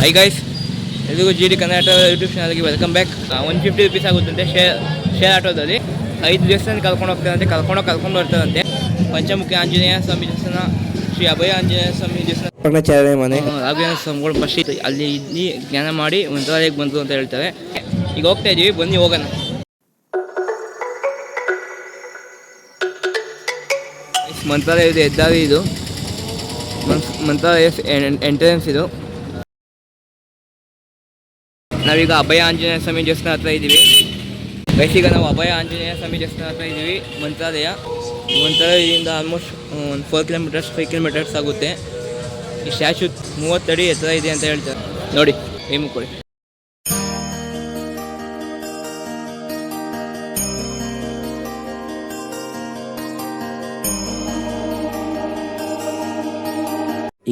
High guys ಎಲ್ರಿಗೂ G D Karnataka YouTube ಚಾನಲ್ಗೆ welcome back one fifty rupees ಆಗುತ್ತಂತೆ share share ಆಟೋದಲ್ಲಿ. ಐದು ದೇವಸ್ಥಾನ ಕರ್ಕೊಂಡು ಹೋಗ್ತಾರಂತೆ ಕರ್ಕೊಂಡು ಕರ್ಕೊಂಡು ಬರ್ತಾರಂತೆ ಪಂಚಮುಖಿ ಆಂಜನೇಯ ಸ್ವಾಮಿ ದೇವಸ್ಥಾನ ಶ್ರೀ ಅಭಯ ಆಂಜನೇಯ ಸ್ವಾಮಿ ದೇವಸ್ಥಾನ. ಅಭಯ ಮನೆ. ರಾಘವೇಂದ್ರ ಸ್ವಾಮಿಗಳು ಫಸ್ಟ್ ಅಲ್ಲಿ ಇಲ್ಲಿ ಜ್ಞಾನ ಮಾಡಿ ಮಂತ್ರಾಲಯಕ್ಕೆ ಬಂತು ಅಂತ ಹೇಳ್ತಾರೆ. ಈಗ ಹೋಗ್ತಾ ಇದ್ದೀವಿ ಬನ್ನಿ ಹೋಗೋಣ. ಮಂತ್ರಾಲಯದ ಹೆದ್ದಾರಿ ಇದು. ಮಂತ್- ಮಂತ್ರಾಲಯ ಎಂಟ್ರೆನ್ಸ್ ಇದು. ನಾವೀಗ ಅಭಯ ಆಂಜನೇಯ ಸ್ವಾಮಿ ದೇವಸ್ಥಾನ ಹತ್ರ ಇದ್ದೀವಿ. ಗೈಸ್ ಈಗ ನಾವು ಅಭಯ ಆಂಜನೇಯ ಸ್ವಾಮಿ ದೇವಸ್ಥಾನ ಹತ್ರ ಇದ್ದೀವಿ. ಮಂತ್ರಾಲಯ. ಮಂತ್ರಾಲಯದಿಂದ ಆಲ್ಮೋಸ್ಟ್ ಒಂದು ಫೋರ್ ಕಿಲೋಮೀಟರ್ಸ್ ಫೈವ್ ಕಿಲೋಮೀಟರ್ಸ್ ಆಗುತ್ತೆ. ಈ ಸ್ಟ್ಯಾಚು ಮೂವತ್ತಡಿ ಎತ್ತರ ಇದೆ ಅಂತ ಹೇಳ್ತಾರೆ. ನೋಡಿ ಕೈ ಕೊಡಿ.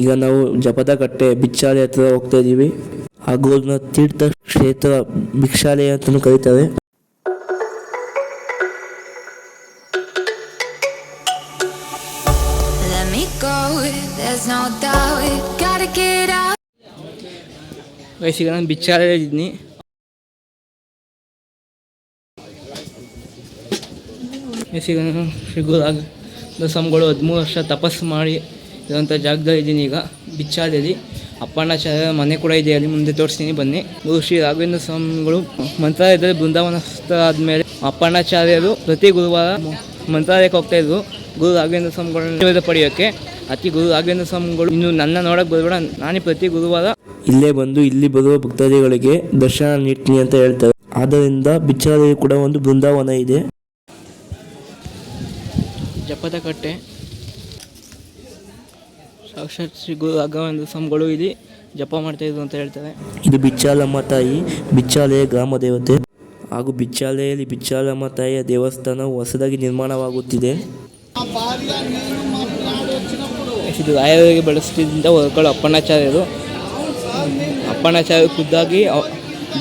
ಈಗ ನಾವು ಜಪದ ಕಟ್ಟೆ ಬಿಚ್ಚಾಲೆ ಹತ್ರ ಹೋಗ್ತಾ ಇದ್ದೀವಿ. ಹಾಗೂ ತೀರ್ಥ ಕ್ಷೇತ್ರ ಭಿಕ್ಷಾಲಯ ಅಂತಲೂ ಕರೀತಾರೆ ವಯಸ್ಸಿಗೆ ನಾನು ಬಿಚ್ಚಾಲೆ ಇದ್ದೀನಿ ಈಗ ನಾನು ಶ್ರೀಗುರಾಗ ಗುರು ಹದಿಮೂರು ವರ್ಷ ತಪಸ್ಸು ಮಾಡಿ ಇರುವಂಥ ಜಾಗದಲ್ಲಿ ಇದ್ದೀನಿ ಈಗ ಬಿಚ್ಚಾಲೆಯಲ್ಲಿ ಅಪ್ಪಣ್ಣಾಚಾರ್ಯ ಮನೆ ಕೂಡ ಇದೆ ಅಲ್ಲಿ ಮುಂದೆ ತೋರಿಸ್ತೀನಿ ಬನ್ನಿ. ಗುರು ಶ್ರೀ ರಾಘವೇಂದ್ರ ಸ್ವಾಮಿಗಳು ಮಂತ್ರಾಲಯದಲ್ಲಿ ಬೃಂದಾವನಸ್ಥ ಆದಮೇಲೆ ಅಪ್ಪಣ್ಣಾಚಾರ್ಯರು ಪ್ರತಿ ಗುರುವಾರ ಮಂತ್ರಾಲಯಕ್ಕೆ ಹೋಗ್ತಾ ಇದ್ರು. ಗುರು ರಾಘವೇಂದ್ರ ಸ್ವಾಮಿಗಳನ್ನ ಪಡೆಯೋಕೆ ಪಡೆಯೋಕ್ಕೆ. ಅತಿ ಗುರು ರಾಘವೇಂದ್ರ ಸ್ವಾಮಿಗಳು ಇನ್ನು ನನ್ನ ನೋಡಕ್ಕೆ ಬರಬೇಡ ನಾನೇ ಪ್ರತಿ ಗುರುವಾರ ಇಲ್ಲೇ ಬಂದು ಇಲ್ಲಿ ಬರುವ ಭಕ್ತಾದಿಗಳಿಗೆ ದರ್ಶನ ನೀಡ್ತೀನಿ ಅಂತ ಹೇಳ್ತಾರೆ. ಆದ್ದರಿಂದ ಬಿಚ್ಚಾರಿ ಕೂಡ ಒಂದು ಬೃಂದಾವನ ಇದೆ. ಜಪದ ಕಟ್ಟೆ. ಗುರು ರಾಘವೇಂದ್ರ ಸ್ವಾಮಿಗಳು ಇಲ್ಲಿ ಜಪ ಮಾಡ್ತಾ ಇದ್ರು ಅಂತ ಹೇಳ್ತಾರೆ. ಇದು ಬಿಚ್ಚಾಲಮ್ಮ ತಾಯಿ ಬಿಚ್ಚಾಲೆಯ ಗ್ರಾಮ ದೇವತೆ. ಹಾಗೂ ಬಿಚ್ಚಾಲೆಯಲ್ಲಿ ಬಿಚ್ಚಾಲಮ್ಮ ತಾಯಿಯ ದೇವಸ್ಥಾನವು ಹೊಸದಾಗಿ ನಿರ್ಮಾಣವಾಗುತ್ತಿದೆ. ಇದು ರಾಯರಿಗೆ ಬಳಸ್ತಿದ್ದ ಹೊರಗಳು ಅಪ್ಪಣಾಚಾರ್ಯರು. ಅಪ್ಪಣ್ಣಾಚಾರ್ಯರು ಖುದ್ದಾಗಿ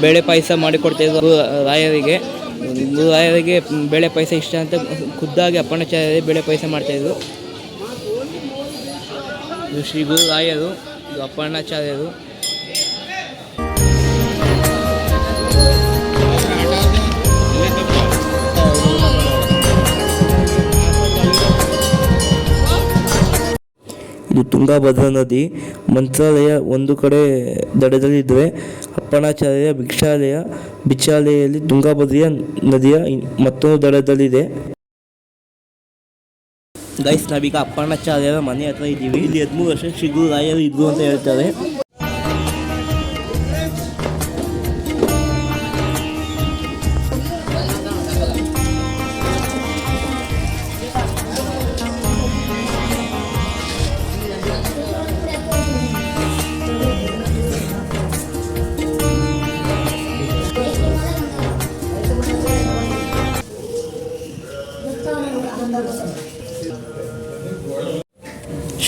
ಬೇಳೆ ಪಾಯಸ ಮಾಡಿಕೊಡ್ತಾ ಇದ್ದರು ರಾಯರಿಗೆ. ರಾಯರಿಗೆ ಬೇಳೆ ಪಾಯಸ ಇಷ್ಟ ಅಂತ ಖುದ್ದಾಗಿ ಅಪ್ಪಣಾಚಾರ್ಯರೇ ಬೇಳೆ ಪಾಯಸ ಮಾಡ್ತಾಯಿದ್ರು ಇದು ಶ್ರೀ ಗುರು ರಾಯರು ಇದು ಅಪ್ಪಣ್ಣಾಚಾರ್ಯರು ಇದು ತುಂಗಾಭದ್ರಾ ನದಿ, ಮಂತ್ರಾಲಯ ಒಂದು ಕಡೆ ದಡದಲ್ಲಿದ್ದರೆ ಅಪ್ಪಣಾಚಾರ್ಯ ಭಿಕ್ಷಾಲಯ ಬಿಚ್ಚಾಲೆಯಲ್ಲಿ ತುಂಗಾಭದ್ರಿಯ ನದಿಯ ಮತ್ತೊಂದು ದಡದಲ್ಲಿದೆ. ಗೈಸ್ ನಾವೀಗ ಅಪ್ಪಣ್ಣಾಚಾರ್ಯರ ಮನೆ ಹತ್ರ ಇದ್ದೀವಿ ಇಲ್ಲಿ ಹದಿಮೂರು ವರ್ಷ ಶ್ರೀ ಗುರು ರಾಯರು ಇದ್ರು ಅಂತ ಹೇಳ್ತಾರೆ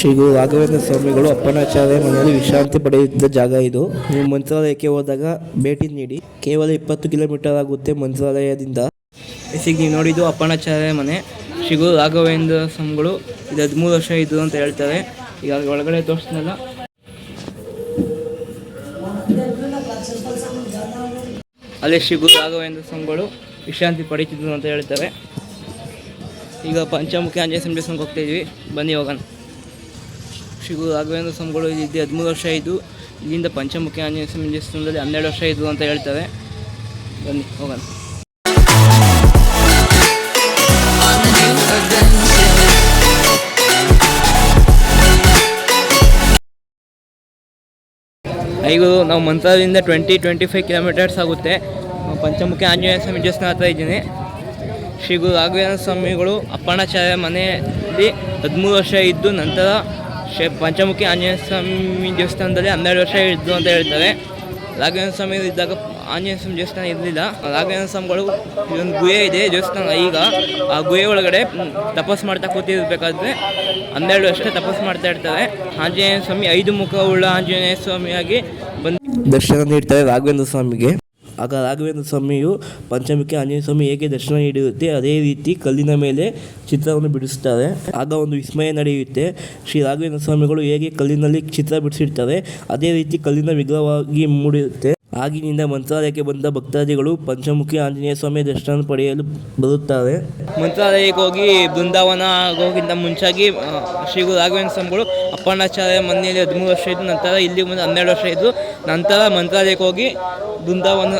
ಶ್ರೀ ಗುರು ರಾಘವೇಂದ್ರ ಸ್ವಾಮಿಗಳು ಅಪ್ಪನಾಚಾರ್ಯ ಮನೆಯಲ್ಲಿ ವಿಶ್ರಾಂತಿ ಪಡೆಯುತ್ತಿದ್ದ ಜಾಗ ಇದು. ನೀವು ಮಂತ್ರಾಲಯಕ್ಕೆ ಹೋದಾಗ ಭೇಟಿ ನೀಡಿ. ಕೇವಲ ಇಪ್ಪತ್ತು ಕಿಲೋಮೀಟರ್ ಆಗುತ್ತೆ ಮಂತ್ರಾಲಯದಿಂದ. ಈಗ ನೀವು ನೋಡಿದ್ದು ಅಪ್ಪನಾಚಾರ್ಯ ಮನೆ. ಶ್ರೀ ಗುರು ರಾಘವೇಂದ್ರ ಸ್ವಾಮಿಗಳು ಇದು ಹದಿಮೂರು ವರ್ಷ ಇದ್ದು ಅಂತ ಹೇಳ್ತಾರೆ. ಈಗ ಒಳಗಡೆ ತೋರಿಸ್ನಲ್ಲ. ಅಲ್ಲೇ ಶ್ರೀ ಗುರು ರಾಘವೇಂದ್ರ ಸ್ವಾಮಿಗಳು ವಿಶ್ರಾಂತಿ ಪಡೀತಿದ್ರು ಅಂತ ಹೇಳ್ತಾರೆ. ಈಗ ಪಂಚಮುಖಿ ಆಂಜನೇಯ ಸ್ವಾಮಿ ಹೋಗ್ತಾ ಇದ್ವಿ. ಬನ್ನಿ ಹೋಗೋಣ. ಶ್ರೀ ರಾಘವೇಂದ್ರ ಸ್ವಾಮಿಗಳು ಇಲ್ಲಿ ಹದಿಮೂರು ವರ್ಷ ಇದ್ದು ಇಲ್ಲಿಂದ ಪಂಚಮುಖಿ ಆಂಜನೇಯ ಸ್ವಾಮಿ ದೇವಸ್ಥಾನದಲ್ಲಿ ಹನ್ನೆರಡು ವರ್ಷ ಇದ್ದು ಅಂತ ಹೇಳ್ತಾರೆ. ಬನ್ನಿ, ಹೋಗೋಣ. ಈಗ ನಾವು ಮಂತ್ರಾಲಯದಿಂದ ಟ್ವೆಂಟಿ ಟ್ವೆಂಟಿ ಫೈವ್ ಕಿಲೋಮೀಟರ್ಸ್ ಆಗುತ್ತೆ. ಪಂಚಮುಖಿ ಆಂಜನೇಯ ಸ್ವಾಮಿ ದೇವಸ್ಥಾನ ಹತ್ರ ಇದ್ದೀನಿ. ಶ್ರೀ ಗುರು ರಾಘವೇಂದ್ರ ಸ್ವಾಮಿಗಳು ಅಪ್ಪಣಾಚಾರ್ಯ ಮನೆಯಲ್ಲಿ ಹದಿಮೂರು ವರ್ಷ ಇದ್ದು ನಂತರ ಶ್ರೀ ಪಂಚಮುಖಿ ಆಂಜನೇಯ ಸ್ವಾಮಿ ದೇವಸ್ಥಾನದಲ್ಲಿ ಹನ್ನೆರಡು ವರ್ಷ ಇದ್ದು ಅಂತ ಹೇಳ್ತಾರೆ. ರಾಘವೇಂದ್ರ ಸ್ವಾಮಿ ಇದ್ದಾಗ ಆಂಜನೇಯ ಸ್ವಾಮಿ ದೇವಸ್ಥಾನ ಇರಲಿಲ್ಲ. ರಾಘವೇಂದ್ರ ಸ್ವಾಮಿಗಳು ಇದೊಂದು ಗುಹೆ ಇದೆ, ದೇವಸ್ಥಾನ ಈಗ. ಆ ಗುಹೆ ಒಳಗಡೆ ತಪಸ್ಸು ಮಾಡ್ತಾ ಕೂತಿರ್ಬೇಕಾದ್ರೆ ಹನ್ನೆರಡು ವರ್ಷ ತಪಸ್ಸು ಮಾಡ್ತಾ ಇರ್ತಾರೆ. ಆಂಜನೇಯ ಸ್ವಾಮಿ ಐದು ಮುಖ ಆಂಜನೇಯ ಸ್ವಾಮಿಯಾಗಿ ಬಂದು ದರ್ಶನ ನೀಡ್ತಾರೆ ರಾಘವೇಂದ್ರ ಸ್ವಾಮಿಗೆ. ಆಗ ರಾಘವೇಂದ್ರ ಸ್ವಾಮಿಯು ಪಂಚಮುಖಿ ಆಂಜನೇಯ ಸ್ವಾಮಿ ಹೇಗೆ ದರ್ಶನ ನೀಡಿರುತ್ತೆ, ಅದೇ ರೀತಿ ಕಲ್ಲಿನ ಮೇಲೆ ಚಿತ್ರವನ್ನು ಬಿಡಿಸುತ್ತಾರೆ. ಆಗ ಒಂದು ವಿಸ್ಮಯ ನಡೆಯುತ್ತೆ. ಶ್ರೀ ರಾಘವೇಂದ್ರ ಸ್ವಾಮಿಗಳು ಹೇಗೆ ಕಲ್ಲಿನಲ್ಲಿ ಚಿತ್ರ ಬಿಡಿಸಿರ್ತಾರೆ, ಅದೇ ರೀತಿ ಕಲ್ಲಿನ ವಿಗ್ರಹವಾಗಿ ಮೂಡಿರುತ್ತೆ. ಆಗಿನಿಂದ ಮಂತ್ರಾಲಯಕ್ಕೆ ಬಂದ ಭಕ್ತಾದಿಗಳು ಪಂಚಮುಖಿ ಆಂಜನೇಯ ಸ್ವಾಮಿ ದರ್ಶನ ಪಡೆಯಲು ಬರುತ್ತಾರೆ. ಮಂತ್ರಾಲಯಕ್ಕೆ ಹೋಗಿ ಬೃಂದಾವನ ಆಗೋಕ್ಕಿಂತ ಮುಂಚಾಗಿ ಶ್ರೀ ಗುರು ರಾಘವೇಂದ್ರ ಸ್ವಾಮಿಗಳು ಅಪ್ಪಣ್ಣಾಚಾರ್ಯ ಮನೆಯಲ್ಲಿ ಹದಿಮೂರು ವರ್ಷ ಇದ್ದು, ನಂತರ ಇಲ್ಲಿ ಮುಂದೆ ಹನ್ನೆರಡು ವರ್ಷ ಇದ್ದು, ನಂತರ ಮಂತ್ರಾಲಯಕ್ಕೆ ಹೋಗಿ ಬೃಂದಾವನ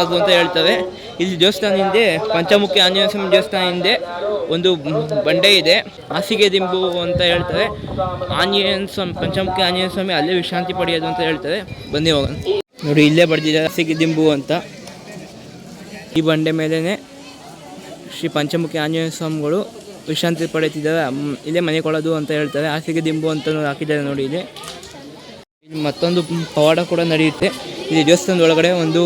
ಅದು ಅಂತ ಹೇಳ್ತಾರೆ ಇಲ್ಲಿ ದೇವಸ್ಥಾನ ಹಿಂದೆ ಪಂಚಮುಖಿ ಆಂಜನೇಯ ಸ್ವಾಮಿ ದೇವಸ್ಥಾನ ಹಿಂದೆ ಒಂದು ಬಂಡೆ ಇದೆ. ಹಾಸಿಗೆ ದಿಂಬು ಅಂತ ಹೇಳ್ತಾರೆ ಆಂಜನೇಯ ಸ್ವಾಮಿ, ಪಂಚಮುಖಿ ಆಂಜನೇಯ ಸ್ವಾಮಿ ಅಲ್ಲೇ ವಿಶ್ರಾಂತಿ ಪಡೆಯೋದು ಅಂತ ಹೇಳ್ತಾರೆ ಬನ್ನಿ ಹೋಗೋಣ. ನೋಡಿ, ಇಲ್ಲೇ ಬರ್ದಿದ್ದಾರೆ ಹಾಸಿಗೆ ದಿಂಬು ಅಂತ. ಈ ಬಂಡೆ ಮೇಲೇ ಶ್ರೀ ಪಂಚಮುಖಿ ಆಂಜನೇಯ ಸ್ವಾಮಿಗಳು ವಿಶ್ರಾಂತಿ ಪಡೆಯುತ್ತಿದ್ದಾರೆ. ಇಲ್ಲೇ ಮನೆ ಕೊಡೋದು ಅಂತ ಹೇಳ್ತಾರೆ ಹಾಸಿಗೆ ದಿಂಬು ಅಂತ ಹಾಕಿದ್ದಾರೆ ನೋಡಿ ಇಲ್ಲಿ ಮತ್ತೊಂದು ಪವಾಡ ಕೂಡ ನಡೆಯುತ್ತೆ. ಇಲ್ಲಿ ದೇವಸ್ಥಾನದ ಒಳಗಡೆ ಒಂದು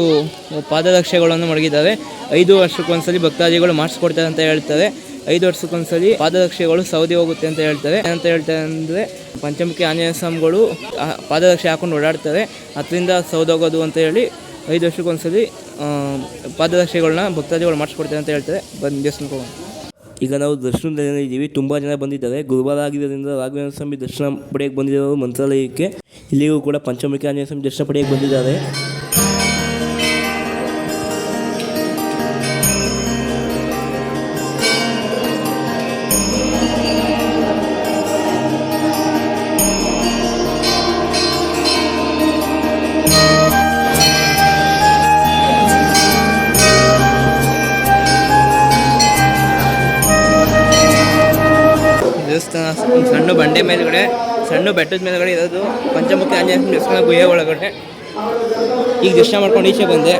ಪಾದರಕ್ಷೆಗಳನ್ನು ಮಡಗಿದ್ದಾರೆ ಐದು ವರ್ಷಕ್ಕೊಂದ್ಸಲಿ ಭಕ್ತಾದಿಗಳು ಮಾಡಿಸ್ಕೊಡ್ತಾರೆ ಅಂತ ಹೇಳ್ತಾರೆ. ಐದು ವರ್ಷಕ್ಕೊಂದ್ಸಲಿ ಪಾದರಕ್ಷೆಗಳು ಸೌದಿ ಹೋಗುತ್ತೆ ಅಂತ ಹೇಳ್ತಾರೆ. ಏನಂತ ಹೇಳ್ತಾರೆ ಅಂದರೆ ಪಂಚಮುಖಿ ಆಂಜನೇಯ ಸ್ವಾಮಿಗಳು ಪಾದರಕ್ಷೆ ಹಾಕೊಂಡು ಓಡಾಡ್ತಾರೆ. ಅದರಿಂದ ಸೌದೋಗೋದು ಅಂತ ಹೇಳಿ ಐದು ವರ್ಷಕ್ಕೊಂದ್ಸಲಿ ಪಾದರಕ್ಷೆಗಳನ್ನ ಭಕ್ತಾದಿಗಳು ಮಾಡಿಸ್ಕೊಡ್ತಾರೆ ಅಂತ ಹೇಳ್ತಾರೆ. ಬಂದು ದೇವಸ್ಥಾನಕ್ಕೆ ಹೋಗೋಣ. ಈಗ ನಾವು ದರ್ಶನದಲ್ಲಿ ಇದ್ದೀವಿ. ತುಂಬ ಜನ ಬಂದಿದ್ದಾರೆ. ಗುರುವಾರ ಆಗಿರೋದ್ರಿಂದ ರಾಘವೇಂದ್ರ ಸ್ವಾಮಿ ದರ್ಶನ ಪಡೆಯಕ್ಕೆ ಬಂದಿರೋರು ಮಂತ್ರಾಲಯಕ್ಕೆ. ಇಲ್ಲಿಗೂ ಕೂಡ ಪಂಚಮುಖಿ ಆಂಜನೇಯ ಸ್ವಾಮಿ ದರ್ಶನ ಪಡೆಯಕ್ಕೆ ಬಂದಿದ್ದಾರೆ. ದೇವಸ್ಥಾನ ಸಣ್ಣ ಬಂಡೆ ಮೇಲ್ಗಡೆ, ಸಣ್ಣ ಬೆಟ್ಟದ ಮೇಲ್ಗಡೆ ಇರೋದು ಪಂಚಮುಖಿ ಆಂಜನೇಯ ದೇವಸ್ಥಾನ ಗುಹೆ ಒಳಗಡೆ. ಈಗ ದರ್ಶನ ಮಾಡ್ಕೊಂಡು ಈಚೆ ಬಂದೆ.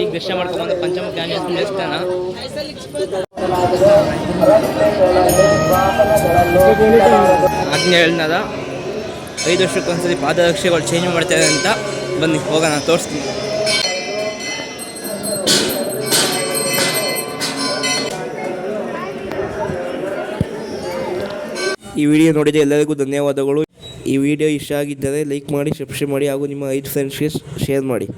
ಈಗ ದರ್ಶನ ಮಾಡ್ಕೊಂಡು ಬಂದ ಪಂಚಮುಖಿ ಆಂಜನೇಯ ದೇವಸ್ಥಾನ. ಅದನ್ನ ಹೇಳಿದ್ನಲ್ಲ ಐದು ವರ್ಷಕ್ಕೊಂದ್ಸಲಿ ಪಾದರಕ್ಷೆಗಳು ಚೇಂಜ್ ಮಾಡ್ತಾರೆ ಅಂತ ಬನ್ನಿ, ಹೋಗೋಣ, ತೋರಿಸ್ತೀನಿ. ಈ ವಿಡಿಯೋ ನೋಡಿದ ಎಲ್ಲರಿಗೂ ಧನ್ಯವಾದಗಳು. ಈ ವಿಡಿಯೋ ಇಷ್ಟ ಆಗಿದ್ದರೆ ಲೈಕ್ ಮಾಡಿ, ಸಬ್ಸ್ಕ್ರೈಬ್ ಮಾಡಿ ಹಾಗೂ ನಿಮ್ಮ ಐದು ಫ್ರೆಂಡ್ಸ್ಗೆ ಶೇರ್ ಮಾಡಿ.